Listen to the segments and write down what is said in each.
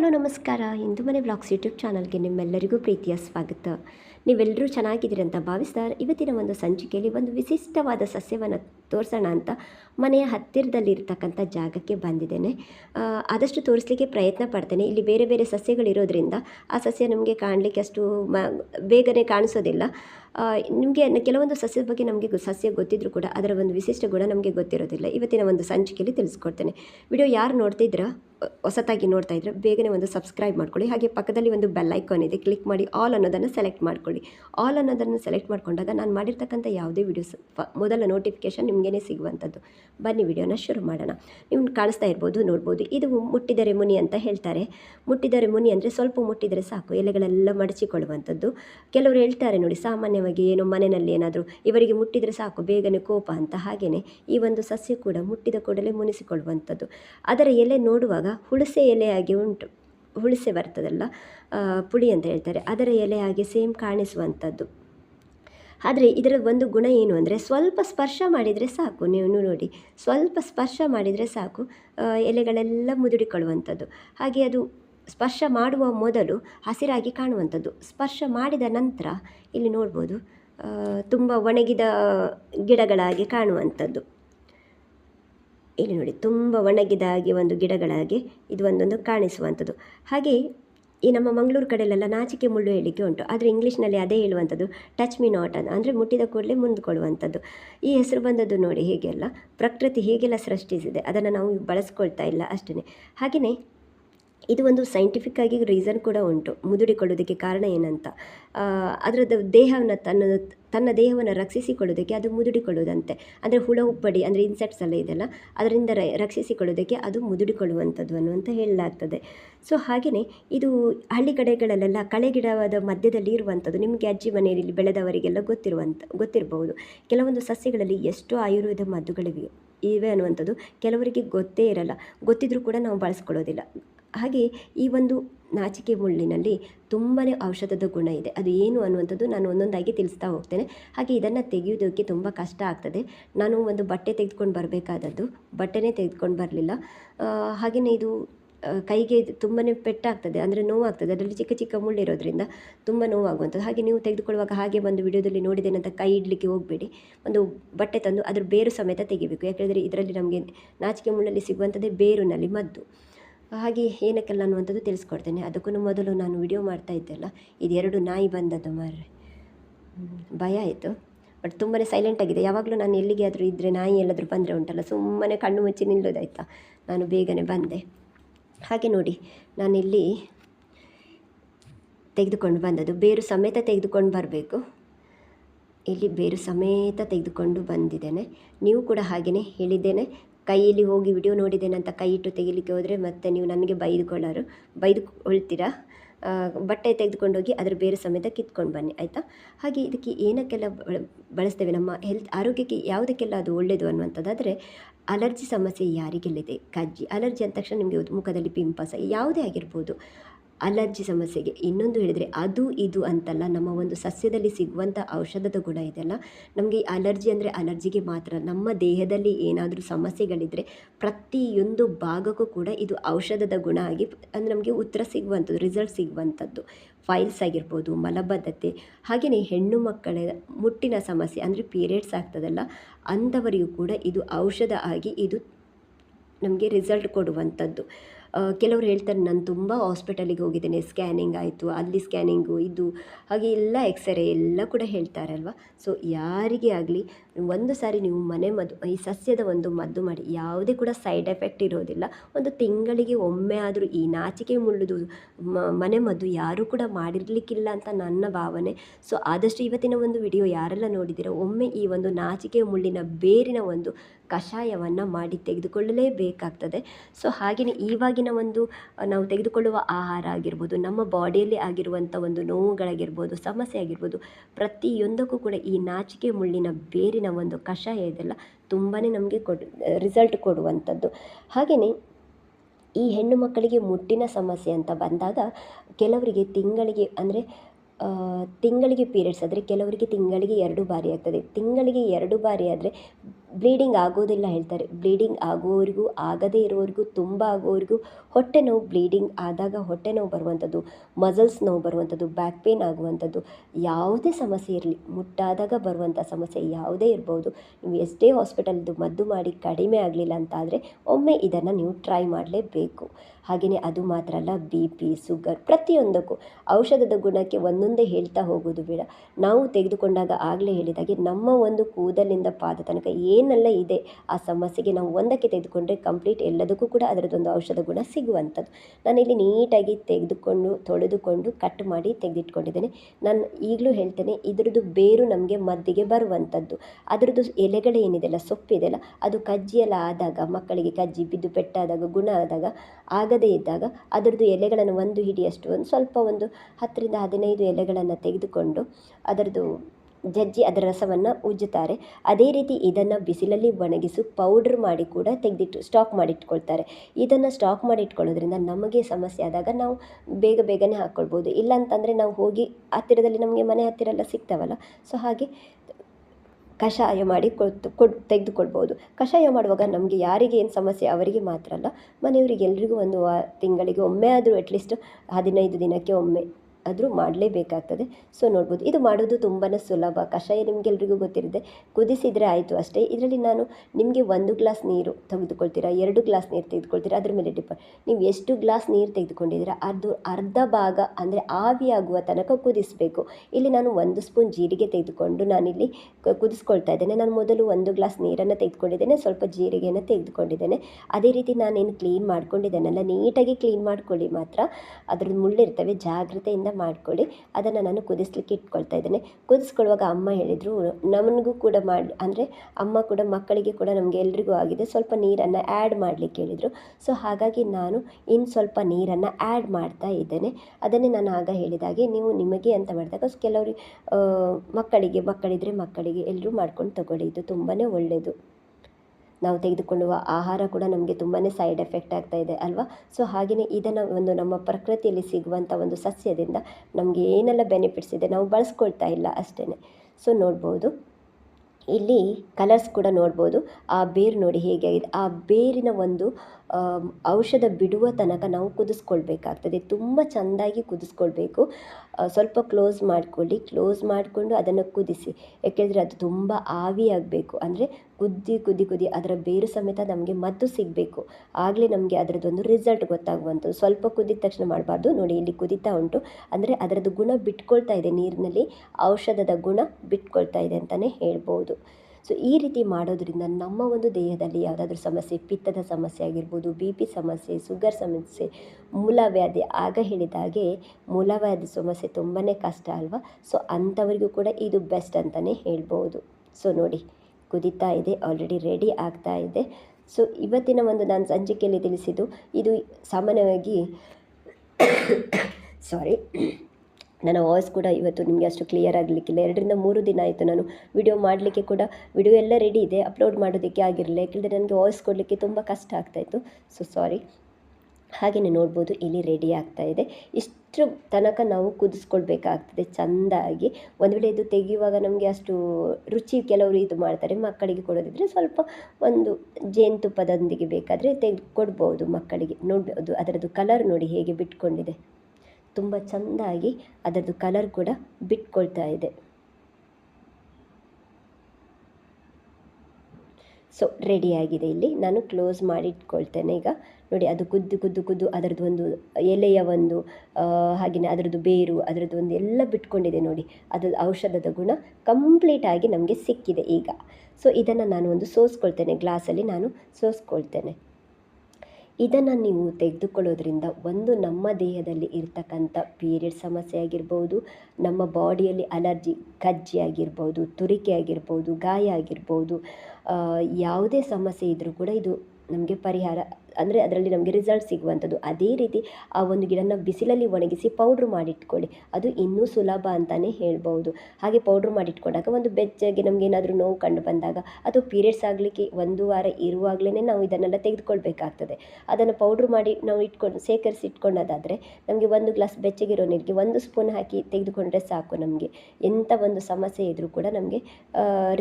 Hello, ನಮಸ್ಕಾರ. ಇಂದು ಮನೆ blogs YouTube ಚಾನಲ್ಗೆ ನಿಮ್ಮೆಲ್ಲರಿಗೂ ಪ್ರೀತಿಯ ಸ್ವಾಗತ. ನೀವೆಲ್ಲರೂ ಚೆನ್ನಾಗಿದ್ದೀರಿ ಅಂತ ಭಾವಿಸ್ತಾ ಇವತ್ತಿನ ಒಂದು ಸಂಚಿಕೆಯಲ್ಲಿ ಒಂದು ವಿಶಿಷ್ಟವಾದ ಸಸ್ಯವನ್ನು ತೋರಿಸೋಣ ಅಂತ ಮನೆಯ ಹತ್ತಿರದಲ್ಲಿರ್ತಕ್ಕಂಥ ಜಾಗಕ್ಕೆ ಬಂದಿದ್ದೇನೆ. ಆದಷ್ಟು ತೋರಿಸಲಿಕ್ಕೆ ಪ್ರಯತ್ನ ಪಡ್ತೇನೆ. ಇಲ್ಲಿ ಬೇರೆ ಬೇರೆ ಸಸ್ಯಗಳಿರೋದ್ರಿಂದ ಆ ಸಸ್ಯ ನಮಗೆ ಕಾಣಲಿಕ್ಕೆ ಅಷ್ಟು ಮ, ಬೇಗನೆ ಕಾಣಿಸೋದಿಲ್ಲ. ನಿಮಗೆ ಕೆಲವೊಂದು ಸಸ್ಯದ ಬಗ್ಗೆ ನಮಗೆ ಸಸ್ಯ ಗೊತ್ತಿದ್ರೂ ಕೂಡ ಅದರ ಒಂದು ವಿಶಿಷ್ಟ ಗುಣ ನಮಗೆ ಗೊತ್ತಿರೋದಿಲ್ಲ. ಇವತ್ತಿನ ಒಂದು ಸಂಚಿಕೆಯಲ್ಲಿ ತಿಳಿಸ್ಕೊಡ್ತೇನೆ. ವಿಡಿಯೋ ಯಾರು ನೋಡ್ತಿದ್ರ ಹೊಸತಾಗಿ ನೋಡ್ತಾ ಇದ್ರೆ, ಬೇಗನೆ ಒಂದು ಸಬ್ಸ್ಕ್ರೈಬ್ ಮಾಡ್ಕೊಳ್ಳಿ. ಹಾಗೆ ಪಕ್ಕದಲ್ಲಿ ಒಂದು ಬೆಲ್ ಐಕಾನ್ ಇದೆ, ಕ್ಲಿಕ್ ಮಾಡಿ, ಆಲ್ ಅನ್ನೋದನ್ನು ಸೆಲೆಕ್ಟ್ ಮಾಡ್ಕೊಳ್ಳಿ. ಆಲ್ ಅನ್ನೋದನ್ನು ಸೆಲೆಕ್ಟ್ ಮಾಡಿಕೊಂಡಾಗ ನಾನು ಮಾಡಿರ್ತಕ್ಕಂಥ ಯಾವುದೇ ವಿಡಿಯೋಸ್ ಮೊದಲ ನೋಟಿಫಿಕೇಶನ್ ನಿಮಗೇನೆ ಸಿಗುವಂಥದ್ದು. ಬನ್ನಿ ವಿಡಿಯೋನ ಶುರು ಮಾಡೋಣ. ನೀವು ಕಾಣಿಸ್ತಾ ಇರ್ಬೋದು, ನೋಡ್ಬೋದು. ಇದು ಮುಟ್ಟಿದರೆ ಮುನಿ ಅಂತ ಹೇಳ್ತಾರೆ. ಮುಟ್ಟಿದರೆ ಮುನಿ ಅಂದರೆ ಸ್ವಲ್ಪ ಮುಟ್ಟಿದರೆ ಸಾಕು. ಎಲೆಗಳೆಲ್ಲ ಮಡಚಿಕೊಳ್ಳುವಂಥದ್ದು. ಕೆಲವರು ಹೇಳ್ತಾರೆ ನೋಡಿ ಸಾಮಾನ್ಯವಾಗಿ ಏನು ಮನೆಯಲ್ಲಿ ಏನಾದರೂ ಇವರಿಗೆ ಮುಟ್ಟಿದರೆ ಸಾಕು, ಬೇಗನೆ ಕೋಪ ಅಂತ ಹಾಗೆಯೇ ಈ ಒಂದು ಸಸ್ಯ ಕೂಡ ಮುಟ್ಟಿದ ಕೂಡಲೇ ಮುನಿಸಿಕೊಳ್ಳುವಂಥದ್ದು. ಅದರ ಎಲೆ ನೋಡುವಾಗ ಹುಳಸೆ ಎಲೆಯಾಗಿ ಉಂಟು ಹುಳಸೆ ಬರ್ತದಲ್ಲ ಪುಡಿ ಅಂತ ಹೇಳ್ತಾರೆ, ಅದರ ಎಲೆಯಾಗಿ ಸೇಮ್ ಕಾಣಿಸುವಂಥದ್ದು. ಆದರೆ ಇದರ ಒಂದು ಗುಣ ಏನು ಅಂದರೆ ಸ್ವಲ್ಪ ಸ್ಪರ್ಶ ಮಾಡಿದರೆ ಸಾಕು, ನೀವು ನೋಡಿ, ಸ್ವಲ್ಪ ಸ್ಪರ್ಶ ಮಾಡಿದರೆ ಸಾಕು ಎಲೆಗಳೆಲ್ಲ ಮುದುಡಿಕೊಳ್ಳುವಂಥದ್ದು. ಹಾಗೆ ಅದು ಸ್ಪರ್ಶ ಮಾಡುವ ಮೊದಲು ಹಸಿರಾಗಿ ಕಾಣುವಂಥದ್ದು. ಸ್ಪರ್ಶ ಮಾಡಿದ ನಂತರ ಇಲ್ಲಿ ನೋಡ್ಬೋದು ತುಂಬ ಒಣಗಿದ ಗಿಡಗಳಾಗಿ ಕಾಣುವಂಥದ್ದು. ಇಲ್ಲಿ ನೋಡಿ, ತುಂಬ ಒಣಗಿದ ಒಂದು ಗಿಡಗಳಾಗಿ ಇದು ಒಂದೊಂದು ಕಾಣಿಸುವಂಥದ್ದು. ಹಾಗೆ ಈ ನಮ್ಮ ಮಂಗಳೂರು ಕಡೆಯಲ್ಲೆಲ್ಲ ನಾಚಿಕೆ ಮುಳ್ಳು ಹೇಳಿಕೆ ಉಂಟು. ಆದರೆ ಇಂಗ್ಲೀಷ್ನಲ್ಲಿ ಅದೇ ಹೇಳುವಂಥದ್ದು ಟಚ್ ಮಿ ನಾಟ್ ಅಂತ. ಅಂದರೆ ಮುಟ್ಟಿದ ಕೂಡಲೇ ಮುಂದ್ಕೊಳ್ಳುವಂಥದ್ದು. ಈ ಹೆಸರು ಬಂದದ್ದು ನೋಡಿ ಹೇಗೆಲ್ಲ ಪ್ರಕೃತಿ ಹೇಗೆಲ್ಲ ಸೃಷ್ಟಿಸಿದೆ, ಅದನ್ನು ನಾವು ಬಳಸ್ಕೊಳ್ತಾ ಇಲ್ಲ ಅಷ್ಟೇ ಹಾಗೆಯೇ ಇದು ಒಂದು ಸೈಂಟಿಫಿಕ್ ಆಗಿ ರೀಸನ್ ಕೂಡ ಉಂಟು. ಮುದುಡಿಕೊಳ್ಳೋದಕ್ಕೆ ಕಾರಣ ಏನಂತ? ಅದರದ್ದು ದೇಹವನ್ನು ತನ್ನ ತನ್ನ ದೇಹವನ್ನು ರಕ್ಷಿಸಿಕೊಳ್ಳೋದಕ್ಕೆ ಅದು ಮುದುಡಿಕೊಳ್ಳುವುದಂತೆ. ಅಂದರೆ ಹುಳ, ಉಪ್ಪಡಿ, ಅಂದರೆ ಇನ್ಸೆಕ್ಟ್ಸ್ ಎಲ್ಲ ಇದೆಲ್ಲ, ಅದರಿಂದ ರಕ್ಷಿಸಿಕೊಳ್ಳೋದಕ್ಕೆ ಅದು ಮುದುಡಿಕೊಳ್ಳುವಂಥದ್ದು ಅನ್ನುವಂತ ಹೇಳಲಾಗ್ತದೆ. ಸೊ ಹಾಗೆಯೇ ಇದು ಹಳ್ಳಿ ಕಡೆಗಳಲ್ಲೆಲ್ಲ ಕಳೆ ಗಿಡವಾದ ಮಧ್ಯದಲ್ಲಿ ಇರುವಂಥದ್ದು, ನಿಮಗೆ ಅಜ್ಜಿ ಮನೆಯಲ್ಲಿ ಬೆಳೆದವರಿಗೆಲ್ಲ ಗೊತ್ತಿರುವಂಥ, ಗೊತ್ತಿರಬಹುದು. ಕೆಲವೊಂದು ಸಸ್ಯಗಳಲ್ಲಿ ಎಷ್ಟು ಆಯುರ್ವೇದ ಮದ್ದುಗಳಿವೆ, ಇವೆ ಅನ್ನುವಂಥದ್ದು ಕೆಲವರಿಗೆ ಗೊತ್ತೇ ಇರಲ್ಲ. ಗೊತ್ತಿದ್ರೂ ಕೂಡ ನಾವು ಬಳಸ್ಕೊಳ್ಳೋದಿಲ್ಲ. ಹಾಗೆ ಈ ಒಂದು ನಾಚಿಕೆ ಮುಳ್ಳಿನಲ್ಲಿ ತುಂಬಾ ಔಷಧದ ಗುಣ ಇದೆ. ಅದು ಏನು ಅನ್ನುವಂಥದ್ದು ನಾನು ಒಂದೊಂದಾಗಿ ತಿಳಿಸ್ತಾ ಹೋಗ್ತೇನೆ. ಹಾಗೆ ಇದನ್ನು ತೆಗೆಯೋದಕ್ಕೆ ತುಂಬ ಕಷ್ಟ ಆಗ್ತದೆ. ನಾನು ಒಂದು ಬಟ್ಟೆ ತೆಗೆದುಕೊಂಡು ಬರಬೇಕಾದದ್ದು, ಬಟ್ಟೆನೇ ತೆಗೆದುಕೊಂಡು ಬರಲಿಲ್ಲ. ಹಾಗೆಯೇ ಇದು ಕೈಗೆ ತುಂಬಾ ಪೆಟ್ಟಾಗ್ತದೆ, ಅಂದರೆ ನೋವಾಗ್ತದೆ. ಅದರಲ್ಲಿ ಚಿಕ್ಕ ಚಿಕ್ಕ ಮುಳ್ಳಿರೋದ್ರಿಂದ ತುಂಬ ನೋವಾಗುವಂಥದ್ದು. ಹಾಗೆ ನೀವು ತೆಗೆದುಕೊಳ್ಳುವಾಗ ಹಾಗೆ ಒಂದು ವಿಡಿಯೋದಲ್ಲಿ ನೋಡಿದ್ದೇನೆ ಅಂತ ಕೈ ಇಡಲಿಕ್ಕೆ ಹೋಗಬೇಡಿ. ಒಂದು ಬಟ್ಟೆ ತಂದು ಅದ್ರ ಬೇರು ಸಮೇತ ತೆಗಿಬೇಕು. ಯಾಕೆಂದರೆ ಇದರಲ್ಲಿ ನಮಗೆ ನಾಚಿಕೆ ಮುಳ್ಳಲ್ಲಿ ಸಿಗುವಂಥದ್ದೇ ಬೇರುನಲ್ಲಿ ಮದ್ದು. ಹಾಗೆ ಏನಕ್ಕೆಲ್ಲ ಅನ್ನುವಂಥದ್ದು ತಿಳಿಸ್ಕೊಡ್ತೇನೆ. ಅದಕ್ಕೂ ಮೊದಲು ನಾನು ವಿಡಿಯೋ ಮಾಡ್ತಾ ಇದ್ದೆಲ್ಲ, ಇದೆರಡು ನಾಯಿ ಬಂದದ್ದು ಮಾರ್ರೆ. ಭಯ ಆಯಿತು. ಬಟ್ ತುಂಬಾ ಸೈಲೆಂಟ್ ಆಗಿದೆ. ಯಾವಾಗಲೂ ನಾನು ಎಲ್ಲಿಗೆ ಆದರೂ ಇದ್ದರೆ ನಾಯಿ ಎಲ್ಲಾದರೂ ಬಂದರೆ ಉಂಟಲ್ಲ, ಸುಮ್ಮನೆ ಕಣ್ಣು ಮುಚ್ಚಿ ನಿಲ್ಲೋದಾಯ್ತಾ? ನಾನು ಬೇಗನೆ ಬಂದೆ. ಹಾಗೆ ನೋಡಿ ನಾನಿಲ್ಲಿ ತೆಗೆದುಕೊಂಡು ಬಂದದ್ದು. ಬೇರು ಸಮೇತ ತೆಗೆದುಕೊಂಡು ಬರಬೇಕು. ಇಲ್ಲಿ ಬೇರು ಸಮೇತ ತೆಗೆದುಕೊಂಡು ಬಂದಿದ್ದೇನೆ. ನೀವು ಕೂಡ ಹಾಗೆಯೇ ಹೇಳಿದ್ದೇನೆ. ಕೈಯಲ್ಲಿ ಹೋಗಿ ವಿಡಿಯೋ ನೋಡಿದ್ದೇನೆ ಅಂತ ಕೈ ಇಟ್ಟು ತೆಗಿಲಿಕ್ಕೆ ಹೋದರೆ ಮತ್ತೆ ನೀವು ನನಗೆ ಬೈದುಕೊಳ್ಳೋರು, ಬೈದುಕೊಳ್ತೀರಾ? ಬಟ್ಟೆ ತೆಗೆದುಕೊಂಡೋಗಿ ಅದರ ಬೇರೆ ಸಮೇತ ಕಿತ್ಕೊಂಡು ಬನ್ನಿ, ಆಯಿತಾ? ಹಾಗೆ ಇದಕ್ಕೆ ಏನಕ್ಕೆಲ್ಲ ಬಳ- ಬಳಸ್ತೇವೆ? ನಮ್ಮ ಹೆಲ್ತ್ ಆರೋಗ್ಯಕ್ಕೆ ಯಾವುದಕ್ಕೆಲ್ಲ ಅದು ಒಳ್ಳೆಯದು ಅನ್ನುವಂಥದ್ದಾದರೆ ಅಲರ್ಜಿ ಸಮಸ್ಯೆ ಯಾರಿಗೆಲ್ಲಿದೆ? ಕಜ್ಜಿ, ಅಲರ್ಜಿ ಅಂದ ತಕ್ಷಣ ನಿಮಗೆ ಮುಖದಲ್ಲಿ ಪಿಂಪಲ್ಸ್ ಯಾವುದೇ ಆಗಿರ್ಬೋದು. ಅಲರ್ಜಿ ಸಮಸ್ಯೆಗೆ. ಇನ್ನೊಂದು ಹೇಳಿದರೆ ಅದು ಇದು ಅಂತಲ್ಲ, ನಮ್ಮ ಒಂದು ಸಸ್ಯದಲ್ಲಿ ಸಿಗುವಂಥ ಔಷಧದ ಗುಣ ಇದೆಲ್ಲ ನಮಗೆ ಅಲರ್ಜಿ ಅಂದರೆ ಅಲರ್ಜಿಗೆ ಮಾತ್ರ, ನಮ್ಮ ದೇಹದಲ್ಲಿ ಏನಾದರೂ ಸಮಸ್ಯೆಗಳಿದ್ದರೆ ಪ್ರತಿಯೊಂದು ಭಾಗಕ್ಕೂ ಕೂಡ ಇದು ಔಷಧದ ಗುಣ ಆಗಿ, ಅಂದರೆ ನಮಗೆ ಉತ್ತರ ಸಿಗುವಂಥದ್ದು ರಿಸಲ್ಟ್ ಸಿಗುವಂಥದ್ದು. ಫೈಲ್ಸ್ ಆಗಿರ್ಬೋದು, ಮಲಬದ್ಧತೆ ಹಾಗೆಯೇ ಹೆಣ್ಣು ಮಕ್ಕಳ ಮುಟ್ಟಿನ ಸಮಸ್ಯೆ ಅಂದರೆ ಪೀರಿಯಡ್ಸ್ ಆಗ್ತದಲ್ಲ, ಅಂಥವರಿಗೂ ಕೂಡ ಇದು ಔಷಧ ಆಗಿ ಇದು ನಮಗೆ ರಿಸಲ್ಟ್ ಕೊಡುವಂಥದ್ದು. ಕೆಲವರು ಹೇಳ್ತಾರೆ, ನಾನು ತುಂಬ ಹಾಸ್ಪಿಟಲಿಗೆ ಹೋಗಿದ್ದೇನೆ ಸ್ಕ್ಯಾನಿಂಗ್ ಆಯಿತು, ಅಲ್ಲಿ ಸ್ಕ್ಯಾನಿಂಗು ಇದು. ಹಾಗೆ ಎಲ್ಲ ಎಕ್ಸ್ರೇ ಎಲ್ಲ ಕೂಡ ಹೇಳ್ತಾರಲ್ವ? ಸೊ ಯಾರಿಗೇ ಆಗಲಿ ಒಂದು ಸಾರಿ ನೀವು ಮನೆ ಮದ್ದು, ಈ ಸಸ್ಯದ ಒಂದು ಮದ್ದು ಮಾಡಿ, ಯಾವುದೇ ಕೂಡ ಸೈಡ್ ಎಫೆಕ್ಟ್ ಇರೋದಿಲ್ಲ. ಒಂದು ತಿಂಗಳಿಗೆ ಒಮ್ಮೆ ಆದರೂ ಈ ನಾಚಿಕೆ ಮುಳ್ಳುದು ಮನೆ ಮದ್ದು ಯಾರೂ ಕೂಡ ಮಾಡಿರಲಿಕ್ಕಿಲ್ಲ ಅಂತ ನನ್ನ ಭಾವನೆ. ಸೊ ಆದಷ್ಟು ಇವತ್ತಿನ ಒಂದು ವಿಡಿಯೋ ಯಾರೆಲ್ಲ ನೋಡಿದ್ದೀರೋ, ಒಮ್ಮೆ ಈ ಒಂದು ನಾಚಿಕೆ ಮುಳ್ಳಿನ ಬೇರಿನ ಒಂದು ಕಷಾಯವನ್ನು ಮಾಡಿ ತೆಗೆದುಕೊಳ್ಳಲೇಬೇಕಾಗ್ತದೆ. ಸೊ ಹಾಗೆಯೇ ಇವಾಗಿನ ಒಂದು ನಾವು ತೆಗೆದುಕೊಳ್ಳುವ ಆಹಾರ ಆಗಿರ್ಬೋದು, ನಮ್ಮ ಬಾಡಿಯಲ್ಲಿ ಆಗಿರುವಂಥ ಒಂದು ನೋವುಗಳಾಗಿರ್ಬೋದು, ಸಮಸ್ಯೆ ಆಗಿರ್ಬೋದು, ಪ್ರತಿಯೊಂದಕ್ಕೂ ಕೂಡ ಈ ನಾಚಿಕೆ ಮುಳ್ಳಿನ ಬೇರಿನ ಒಂದು ಕಷಾಯ ಇದೆಲ್ಲ ತುಂಬಾ ನಮಗೆ ಕೊಡು ರಿಸಲ್ಟ್ ಕೊಡುವಂಥದ್ದು. ಹಾಗೆಯೇ ಈ ಹೆಣ್ಣು ಮಕ್ಕಳಿಗೆ ಮುಟ್ಟಿನ ಸಮಸ್ಯೆ ಅಂತ ಬಂದಾಗ ಕೆಲವರಿಗೆ ತಿಂಗಳಿಗೆ ಅಂದರೆ ತಿಂಗಳಿಗೆ ಪೀರಿಯಡ್ಸ್ ಆದರೆ ಕೆಲವರಿಗೆ ತಿಂಗಳಿಗೆ ಎರಡು ಬಾರಿ ಆಗ್ತದೆ. ತಿಂಗಳಿಗೆ ಎರಡು ಬಾರಿ ಆದರೆ ಬ್ಲೀಡಿಂಗ್ ಆಗೋದಿಲ್ಲ ಹೇಳ್ತಾರೆ. ಬ್ಲೀಡಿಂಗ್ ಆಗೋವರೆಗೂ ಆಗದೇ ಇರೋವರೆಗೂ ತುಂಬ ಆಗೋವರೆಗೂ ಹೊಟ್ಟೆ ನೋವು ಬ್ಲೀಡಿಂಗ್ ಆದಾಗ ಹೊಟ್ಟೆ ನೋವು ಬರುವಂಥದ್ದು ಮಸಲ್ಸ್ ನೋವು ಬರುವಂಥದ್ದು ಬ್ಯಾಕ್ ಪೇನ್ ಆಗುವಂಥದ್ದು ಯಾವುದೇ ಸಮಸ್ಯೆ ಇರಲಿ, ಮುಟ್ಟಾದಾಗ ಬರುವಂಥ ಸಮಸ್ಯೆ ಯಾವುದೇ ಇರ್ಬೋದು. ನೀವು ಎಷ್ಟೇ ಹಾಸ್ಪಿಟಲ್ದು ಮದ್ದು ಮಾಡಿ ಕಡಿಮೆ ಆಗಲಿಲ್ಲ ಅಂತಾದರೆ ಒಮ್ಮೆ ಇದನ್ನು ನೀವು ಟ್ರೈ ಮಾಡಲೇಬೇಕು. ಹಾಗೆಯೇ ಅದು ಮಾತ್ರ ಅಲ್ಲ ಬಿ ಪಿ ಸುಗರ್ ಪ್ರತಿಯೊಂದಕ್ಕೂ ಔಷಧದ ಗುಣಕ್ಕೆ ಒಂದೊಂದೇ ಹೇಳ್ತಾ ಹೋಗೋದು ಬೇಡ. ನಾವು ತೆಗೆದುಕೊಂಡಾಗ ಆಗಲೇ ಹೇಳಿದಾಗೆ ನಮ್ಮ ಒಂದು ಕೂದಲಿಂದ ಪಾದ ತನಕ ಏನೆಲ್ಲ ಇದೆ, ಆ ಸಮಸ್ಯೆಗೆ ನಾವು ಒಂದಕ್ಕೆ ತೆಗೆದುಕೊಂಡ್ರೆ ಕಂಪ್ಲೀಟ್ ಎಲ್ಲದಕ್ಕೂ ಕೂಡ ಅದರದ್ದೊಂದು ಔಷಧ ಗುಣ ಸಿಗುವಂಥದ್ದು. ನಾನಿಲ್ಲಿ ನೀಟಾಗಿ ತೆಗೆದುಕೊಂಡು, ತೊಳೆದುಕೊಂಡು ಕಟ್ ಮಾಡಿ ತೆಗೆದಿಟ್ಕೊಂಡಿದ್ದೇನೆ. ನಾನು ಈಗಲೂ ಹೇಳ್ತೇನೆ, ಇದರದ್ದು ಬೇರು ನಮಗೆ ಮದ್ದಿಗೆ ಬರುವಂಥದ್ದು. ಅದರದ್ದು ಎಲೆಗಳೇನಿದೆಯಲ್ಲ ಸೊಪ್ಪಿದೆಯಲ್ಲ ಅದು ಕಜ್ಜಿಯೆಲ್ಲ ಆದಾಗ, ಮಕ್ಕಳಿಗೆ ಕಜ್ಜಿ ಬಿದ್ದು ಪೆಟ್ಟಾದಾಗ, ಗುಣ ಆದಾಗ, ಆಗದೇ ಇದ್ದಾಗ, ಅದರದ್ದು ಎಲೆಗಳನ್ನು ಒಂದು ಹಿಡಿಯಷ್ಟು ಒಂದು ಸ್ವಲ್ಪ ಒಂದು ಹತ್ತರಿಂದ ಹದಿನೈದು ಎಲೆಗಳನ್ನು ತೆಗೆದುಕೊಂಡು, ಅದರದ್ದು ಜಜ್ಜಿ ಅದರ ರಸವನ್ನು ಉಜ್ಜುತ್ತಾರೆ. ಅದೇ ರೀತಿ ಇದನ್ನು ಬಿಸಿಲಲ್ಲಿ ಒಣಗಿಸಿ ಪೌಡ್ರ್ ಮಾಡಿ ಕೂಡ ತೆಗೆದಿಟ್ಟು ಸ್ಟಾಕ್ ಮಾಡಿಟ್ಕೊಳ್ತಾರೆ. ಇದನ್ನು ಸ್ಟಾಕ್ ಮಾಡಿ ಇಟ್ಕೊಳ್ಳೋದ್ರಿಂದ ನಮಗೆ ಸಮಸ್ಯೆ ಆದಾಗ ನಾವು ಬೇಗ ಬೇಗನೆ ಹಾಕ್ಕೊಳ್ಬೋದು. ಇಲ್ಲ ಅಂತಂದರೆ ನಾವು ಹೋಗಿ ಹತ್ತಿರದಲ್ಲಿ ನಮಗೆ ಮನೆ ಹತ್ತಿರ ಎಲ್ಲ ಸಿಗ್ತಾವಲ್ಲ, ಸೊ ಹಾಗೆ ಕಷಾಯ ಮಾಡಿ ಕೊಟ್ಟು ಕೊಡ್, ತೆಗೆದುಕೊಳ್ಬೋದು. ಕಷಾಯ ಮಾಡುವಾಗ ನಮಗೆ ಯಾರಿಗೆ ಏನು ಸಮಸ್ಯೆ ಅವರಿಗೆ ಮಾತ್ರ ಅಲ್ಲ, ಮನೆಯವರಿಗೆ ಎಲ್ರಿಗೂ ಒಂದು ತಿಂಗಳಿಗೆ ಒಮ್ಮೆ ಆದರೂ ಅಟ್ಲೀಸ್ಟ್ ಹದಿನೈದು ದಿನಕ್ಕೆ ಒಮ್ಮೆ. ಆದರೂ ಮಾಡಲೇಬೇಕಾಗ್ತದೆ. ಸೊ ನೋಡ್ಬೋದು. ಇದು ಮಾಡೋದು ತುಂಬಾ ಸುಲಭ. ಕಷಾಯ ನಿಮಗೆಲ್ರಿಗೂ ಗೊತ್ತಿರುತ್ತೆ. ಕುದಿಸಿದರೆ ಆಯಿತು ಅಷ್ಟೇ. ಇದರಲ್ಲಿ ನಾನು ನಿಮಗೆ ಒಂದು ಗ್ಲಾಸ್ ನೀರು ತೆಗೆದುಕೊಳ್ತೀರಾ? ಎರಡು ಗ್ಲಾಸ್ ನೀರು ತೆಗೆದುಕೊಳ್ತೀರಾ? ಅದ್ರ ಮೇಲೆ ಡಿಪೆಂಡ್ ನೀವು ಎಷ್ಟು ಗ್ಲಾಸ್ ನೀರು ತೆಗೆದುಕೊಂಡಿದ್ದೀರಾ? ಅದು ಅರ್ಧ ಭಾಗ ಅಂದರೆ ಆವಿಯಾಗುವ ತನಕ ಕುದಿಸಬೇಕು. ಇಲ್ಲಿ ನಾನು ಒಂದು ಸ್ಪೂನ್ ಜೀರಿಗೆ ತೆಗೆದುಕೊಂಡು ನಾನಿಲ್ಲಿ ಕುದಿಸ್ಕೊಳ್ತಾ ಇದ್ದೇನೆ. ನಾನು ಮೊದಲು ಒಂದು ಗ್ಲಾಸ್ ನೀರನ್ನು ತೆಗೆದುಕೊಂಡಿದ್ದೇನೆ. ಸ್ವಲ್ಪ ಜೀರಿಗೆಯನ್ನು ತೆಗೆದುಕೊಂಡಿದ್ದೇನೆ. ಅದೇ ರೀತಿ ನಾನೇನು ಕ್ಲೀನ್ ಮಾಡ್ಕೊಂಡಿದ್ದೇನಲ್ಲ, ನೀಟಾಗಿ ಕ್ಲೀನ್ ಮಾಡ್ಕೊಳ್ಳಿ ಮಾತ್ರ. ಅದ್ರದ್ದು ಮುಳ್ಳಿರ್ತವೆ. ಜಾಗ್ರತೆಯಿಂದ ಮಾಡ್ಕೊಳ್ಳಿ. ಅದನ್ನು ನಾನು ಕುದಿಸ್ಲಿಕ್ಕೆ ಇಟ್ಕೊಳ್ತಾ ಇದ್ದೇನೆ. ಕುದಿಸ್ಕೊಳ್ಳುವಾಗ ಅಮ್ಮ ಹೇಳಿದರು ನಮಗೂ ಕೂಡ ಮಾಡಿ, ಅಂದರೆ ಅಮ್ಮ ಕೂಡ ಮಕ್ಕಳಿಗೆ ಕೂಡ ನಮಗೆ ಎಲ್ರಿಗೂ ಆಗಿದೆ. ಸ್ವಲ್ಪ ನೀರನ್ನು ಆ್ಯಡ್ ಮಾಡಲಿಕ್ಕೆ ಹೇಳಿದರು. ಸೊ ಹಾಗಾಗಿ ನಾನು ಇನ್ನು ಸ್ವಲ್ಪ ನೀರನ್ನು ಆ್ಯಡ್ ಮಾಡ್ತಾ ಇದ್ದೇನೆ. ಅದನ್ನೇ ನಾನು ಆಗ ಹೇಳಿದಾಗೆ ನೀವು ನಿಮಗೆ ಅಂತ ಮಾಡಿದಾಗ ಕೆಲವರು ಮಕ್ಕಳಿಗೆ, ಮಕ್ಕಳಿದ್ರೆ ಮಕ್ಕಳಿಗೆ ಎಲ್ಲರೂ ಮಾಡ್ಕೊಂಡು ತಗೊಳ್ಳಿ. ಇದು ತುಂಬಾ ಒಳ್ಳೆಯದು ನಾವು ತೆಗೆದುಕೊಳ್ಳುವ ಆಹಾರ ಕೂಡ ನಮಗೆ ತುಂಬಾ ಸೈಡ್ ಎಫೆಕ್ಟ್ ಆಗ್ತಾ ಇದೆ ಅಲ್ವಾ? ಸೊ ಹಾಗೆಯೇ ಇದನ್ನು ಒಂದು ನಮ್ಮ ಪ್ರಕೃತಿಯಲ್ಲಿ ಸಿಗುವಂಥ ಒಂದು ಸಸ್ಯದಿಂದ ನಮಗೆ ಏನೆಲ್ಲ ಬೆನಿಫಿಟ್ಸ್ ಇದೆ ನಾವು ಬಳಸ್ಕೊಳ್ತಾ ಇಲ್ಲ ಅಷ್ಟೇ ಸೊ ನೋಡ್ಬೋದು. ಇಲ್ಲಿ ಕಲರ್ಸ್ ಕೂಡ ನೋಡ್ಬೋದು. ಆ ಬೇರು ನೋಡಿ ಹೇಗೆ ಆಗಿದೆ? ಆ ಬೇರಿನ ಒಂದು ಔಷಧ ಬಿಡುವ ತನಕ ನಾವು ಕುದಿಸ್ಕೊಳ್ಬೇಕಾಗ್ತದೆ. ತುಂಬ ಚೆಂದಾಗಿ ಕುದಿಸ್ಕೊಳ್ಬೇಕು. ಸ್ವಲ್ಪ ಕ್ಲೋಸ್ ಮಾಡಿಕೊಳ್ಳಿ ಕ್ಲೋಸ್ ಮಾಡಿಕೊಂಡು ಅದನ್ನು ಕುದಿಸಿ. ಯಾಕೆಂದರೆ ಅದು ತುಂಬ ಆವಿಯಾಗಬೇಕು ಅಂದರೆ ಕುದಿ ಕುದಿ ಕುದಿ ಅದರ ಬೇರು ಸಮೇತ ನಮಗೆ ಮದ್ದು ಸಿಗಬೇಕು. ಆಗಲೇ ನಮಗೆ ಅದರದ್ದೊಂದು ರಿಸಲ್ಟ್ ಗೊತ್ತಾಗುವಂಥದ್ದು. ಸ್ವಲ್ಪ ಕುದಿದ ತಕ್ಷಣ ಮಾಡಬಾರ್ದು. ನೋಡಿ, ಇಲ್ಲಿ ಕುದಿತಾ ಉಂಟು. ಅಂದರೆ ಅದರದ್ದು ಗುಣ ಬಿಟ್ಕೊಳ್ತಾ ಇದೆ. ನೀರಿನಲ್ಲಿ ಔಷಧದ ಗುಣ ಬಿಟ್ಕೊಳ್ತಾ ಇದೆ ಅಂತಲೇ ಹೇಳ್ಬೋದು. ಸೊ ಈ ರೀತಿ ಮಾಡೋದ್ರಿಂದ ನಮ್ಮ ಒಂದು ದೇಹದಲ್ಲಿ ಯಾವುದಾದ್ರೂ ಸಮಸ್ಯೆ, ಪಿತ್ತದ ಸಮಸ್ಯೆ ಆಗಿರ್ಬೋದು, ಬಿ ಪಿ ಸಮಸ್ಯೆ ಸುಗರ್ ಸಮಸ್ಯೆ, ಮೂಲವ್ಯಾಧಿ, ಆಗ ಹೇಳಿದಾಗೆ ಮೂಲವ್ಯಾಧಿ ಸಮಸ್ಯೆ ತುಂಬಾ ಕಷ್ಟ ಅಲ್ವಾ? ಸೊ ಅಂಥವರಿಗೂ ಕೂಡ ಇದು ಬೆಸ್ಟ್ ಅಂತಲೇ ಹೇಳ್ಬೋದು. ಸೊ ನೋಡಿ, ಕುದೀತಾ ಇದೆ ಆಲ್ರೆಡಿ ರೆಡಿ ಆಗ್ತಾ ಇದೆ. ಸೊ ಇವತ್ತಿನ ಒಂದು ನಾನು ಸಂಚಿಕೆಯಲ್ಲಿ ತಿಳಿಸಿದ್ದು, ಇದು ಸಾಮಾನ್ಯವಾಗಿ ಸಾರಿ ನನ್ನ ವಾಯ್ಸ್ ಕೂಡ ಇವತ್ತು ನಿಮಗೆ ಅಷ್ಟು ಕ್ಲಿಯರ್ ಆಗಲಿಕ್ಕಿಲ್ಲ. ಎರಡರಿಂದ ಮೂರು ದಿನ ಆಯಿತು ನಾನು ವಿಡಿಯೋ ಮಾಡಲಿಕ್ಕೆ ಕೂಡ. ವಿಡಿಯೋ ಎಲ್ಲ ರೆಡಿ ಇದೆ. ಅಪ್ಲೋಡ್ ಮಾಡೋದಕ್ಕೆ ಆಗಿರಲಿಲ್ಲ ಯಾಕೆಂದರೆ ನನಗೆ ವಾಯ್ಸ್ ಕೊಡಲಿಕ್ಕೆ ತುಂಬ ಕಷ್ಟ ಆಗ್ತಾಯಿತ್ತು ಸೊ ಸಾರಿ ಹಾಗೆಯೇ ನೋಡ್ಬೋದು, ಇಲ್ಲಿ ರೆಡಿ ಆಗ್ತಾ ಇದೆ. ಇಷ್ಟು ತನಕ ನಾವು ಕುದಿಸ್ಕೊಳ್ಬೇಕಾಗ್ತದೆ ಚೆಂದಾಗಿ ಒಂದು ವೇಳೆ ಇದು ತೆಗೆಯುವಾಗ ನಮಗೆ ಅಷ್ಟು ರುಚಿ ಕೆಲವರು ಇದು ಮಾಡ್ತಾರೆ, ಮಕ್ಕಳಿಗೆ ಕೊಡೋದಿದ್ರೆ ಸ್ವಲ್ಪ ಒಂದು ಜೇನುತುಪ್ಪದೊಂದಿಗೆ ಬೇಕಾದರೆ ತೆಗೆದು ಕೊಡ್ಬೋದು ಮಕ್ಕಳಿಗೆ. ನೋಡ್ಬೋದು ಅದರದ್ದು ಕಲರ್ ನೋಡಿ ಹೇಗೆ ಬಿಟ್ಕೊಂಡಿದೆ. ತುಂಬ ಚೆಂದಾಗಿ ಅದರದ್ದು ಕಲರ್ ಕೂಡ ಬಿಟ್ಕೊಳ್ತಾ ಇದೆ. ಸೊ ರೆಡಿಯಾಗಿದೆ ಇಲ್ಲಿ. ನಾನು ಕ್ಲೋಸ್ ಮಾಡಿಟ್ಕೊಳ್ತೇನೆ ಈಗ. ನೋಡಿ, ಅದು ಕುದ್ದು ಕುದ್ದು ಕುದ್ದು ಅದರದ್ದು ಒಂದು ಎಲೆಯ ಒಂದು ಹಾಗೆಯೇ ಅದರದ್ದು ಬೇರು, ಅದರದ್ದು ಒಂದು ಎಲ್ಲ ಬಿಟ್ಕೊಂಡಿದೆ ನೋಡಿ. ಅದರ ಔಷಧದ ಗುಣ ಕಂಪ್ಲೀಟಾಗಿ ನಮಗೆ ಸಿಕ್ಕಿದೆ ಈಗ. ಸೊ ಇದನ್ನು ನಾನು ಒಂದು ಸೋಸ್ಕೊಳ್ತೇನೆ ಗ್ಲಾಸಲ್ಲಿ ನಾನು ಸೋಸ್ಕೊಳ್ತೇನೆ. ಇದನ್ನು ನೀವು ತೆಗೆದುಕೊಳ್ಳೋದ್ರಿಂದ ಒಂದು ನಮ್ಮ ದೇಹದಲ್ಲಿ ಇರ್ತಕ್ಕಂಥ ಪೀರಿಯಡ್ ಸಮಸ್ಯೆ ಆಗಿರ್ಬೋದು, ನಮ್ಮ ಬಾಡಿಯಲ್ಲಿ ಅಲರ್ಜಿ ಕಜ್ಜಿ ಆಗಿರ್ಬೋದು, ತುರಿಕೆ ಆಗಿರ್ಬೋದು, ಗಾಯ ಆಗಿರ್ಬೋದು ಯಾವುದೇ ಸಮಸ್ಯೆ ಇದ್ದರೂ ಕೂಡ ಇದು ನಮಗೆ ಪರಿಹಾರ ಅಂದರೆ ಅದರಲ್ಲಿ ನಮಗೆ ರಿಸಲ್ಟ್ ಸಿಗುವಂಥದ್ದು. ಅದೇ ರೀತಿ ಆ ಒಂದು ಗಿಡನ ಬಿಸಿಲಲ್ಲಿ ಒಣಗಿಸಿ ಪೌಡ್ರ್ ಮಾಡಿಟ್ಕೊಳ್ಳಿ. ಅದು ಇನ್ನೂ ಸುಲಭ ಅಂತಲೇ ಹೇಳ್ಬೋದು ಹಾಗೆ ಪೌಡ್ರ್ ಮಾಡಿಟ್ಕೊಂಡಾಗ ಒಂದು ಬೆಚ್ಚಗೆ ನಮಗೆ ಏನಾದರೂ ನೋವು ಕಂಡು ಬಂದಾಗ ಅಥವಾ ಪೀರಿಯಡ್ಸ್ ಆಗಲಿಕ್ಕೆ ಒಂದು ವಾರ ಇರುವಾಗಲೇ ನಾವು ಇದನ್ನೆಲ್ಲ ತೆಗೆದುಕೊಳ್ಬೇಕಾಗ್ತದೆ. ಅದನ್ನು ಪೌಡ್ರ್ ಮಾಡಿ ನಾವು ಇಟ್ಕೊಂಡು ಶೇಖರಿಸಿ ಇಟ್ಕೊಂಡೋದಾದರೆ ನಮಗೆ ಒಂದು ಗ್ಲಾಸ್ ಬೆಚ್ಚಗಿರೋ ನೀರಿಗೆ ಒಂದು ಸ್ಪೂನ್ ಹಾಕಿ ತೆಗೆದುಕೊಂಡ್ರೆ ಸಾಕು ನಮಗೆ. ಎಂಥ ಒಂದು ಸಮಸ್ಯೆ ಇದ್ದರೂ ಕೂಡ ನಮಗೆ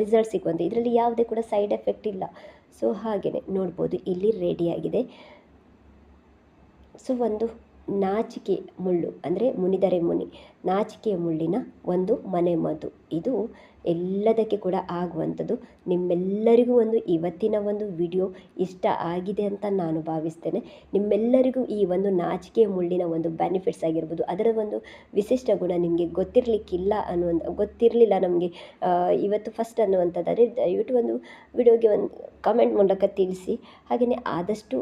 ರಿಸಲ್ಟ್ ಸಿಗುವಂಥ ಇದರಲ್ಲಿ ಯಾವುದೇ ಕೂಡ ಸೈಡ್ ಎಫೆಕ್ಟ್ ಇಲ್ಲ. ಸೊ ಹಾಗೆಯೇ ನೋಡ್ಬೋದು. ಇಲ್ಲಿ ರೆಡಿಯಾಗಿದೆ ಸೊ ಒಂದು ನಾಚಿಕೆ ಮುಳ್ಳು ಅಂದರೆ ಮುನಿದರೆ ಮುನಿ. ನಾಚಿಕೆಯ ಮುಳ್ಳಿನ ಒಂದು ಮನೆ ಮದ್ದು ಇದು ಎಲ್ಲದಕ್ಕೆ ಕೂಡ ಆಗುವಂಥದ್ದು. ನಿಮ್ಮೆಲ್ಲರಿಗೂ ಒಂದು ಇವತ್ತಿನ ಒಂದು ವಿಡಿಯೋ ಇಷ್ಟ ಆಗಿದೆ ಅಂತ ನಾನು ಭಾವಿಸ್ತೇನೆ. ನಿಮ್ಮೆಲ್ಲರಿಗೂ ಈ ಒಂದು ನಾಚಿಕೆ ಮುಳ್ಳಿನ ಒಂದು ಬೆನಿಫಿಟ್ಸ್ ಆಗಿರ್ಬೋದು. ಅದರ ಒಂದು ವಿಶಿಷ್ಟ ಗುಣ ನಿಮಗೆ ಗೊತ್ತಿರಲಿಕ್ಕಿಲ್ಲ ಅನ್ನುವಂಥ ಗೊತ್ತಿರಲಿಲ್ಲ ನಮಗೆ ಇವತ್ತು ಫಸ್ಟ್ ಅನ್ನುವಂಥದ್ದಾದರೆ, ದಯವಿಟ್ಟು ಒಂದು ವಿಡಿಯೋಗೆ ಒಂದು ಕಮೆಂಟ್ ಮೂಲಕ ತಿಳಿಸಿ. ಹಾಗೆಯೇ ಆದಷ್ಟು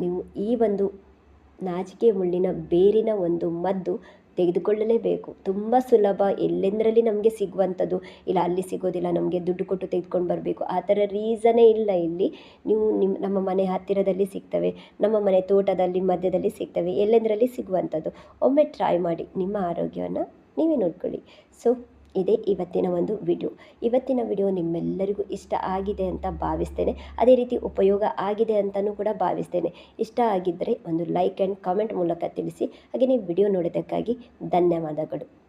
ನೀವು ಈ ಒಂದು ನಾಚಿಕೆ ಮುಳ್ಳಿನ ಬೇರಿನ ಒಂದು ಮದ್ದು ತೆಗೆದುಕೊಳ್ಳಲೇಬೇಕು. ತುಂಬ ಸುಲಭ. ಎಲ್ಲೆಂದರಲ್ಲಿ ನಮಗೆ ಸಿಗುವಂಥದ್ದು? ಇಲ್ಲ, ಅಲ್ಲಿ ಸಿಗೋದಿಲ್ಲ. ನಮಗೆ ದುಡ್ಡು ಕೊಟ್ಟು ತೆಗೆದುಕೊಂಡು ಬರಬೇಕು. ಆ ಥರ ರೀಸನೇ ಇಲ್ಲ ಇಲ್ಲಿ. ನೀವು ನಿಮ್ಮ ನಮ್ಮ ಮನೆ ಹತ್ತಿರದಲ್ಲಿ ಸಿಗ್ತವೆ. ನಮ್ಮ ಮನೆ ತೋಟದಲ್ಲಿ, ಮಧ್ಯದಲ್ಲಿ ಸಿಗ್ತವೆ. ಎಲ್ಲೆಂದರಲ್ಲಿ ಸಿಗುವಂಥದ್ದು? ಒಮ್ಮೆ ಟ್ರೈ ಮಾಡಿ. ನಿಮ್ಮ ಆರೋಗ್ಯವನ್ನು ನೀವೇ ನೋಡ್ಕೊಳ್ಳಿ. ಸೊ ಇದೇ ಇವತ್ತಿನ ಒಂದು ವಿಡಿಯೋ. ಇವತ್ತಿನ ವಿಡಿಯೋ ನಿಮ್ಮೆಲ್ಲರಿಗೂ ಇಷ್ಟ ಆಗಿದೆ ಅಂತ ಭಾವಿಸ್ತೇನೆ. ಅದೇ ರೀತಿ ಉಪಯೋಗ ಆಗಿದೆ ಅಂತಲೂ ಕೂಡ ಭಾವಿಸ್ತೇನೆ. ಇಷ್ಟ ಆಗಿದ್ದರೆ ಒಂದು ಲೈಕ್ ಆ್ಯಂಡ್ ಕಾಮೆಂಟ್ ಮೂಲಕ ತಿಳಿಸಿ. ಹಾಗೆ ನೀವು ವಿಡಿಯೋ ನೋಡಿದ್ದಕ್ಕಾಗಿ ಧನ್ಯವಾದಗಳು.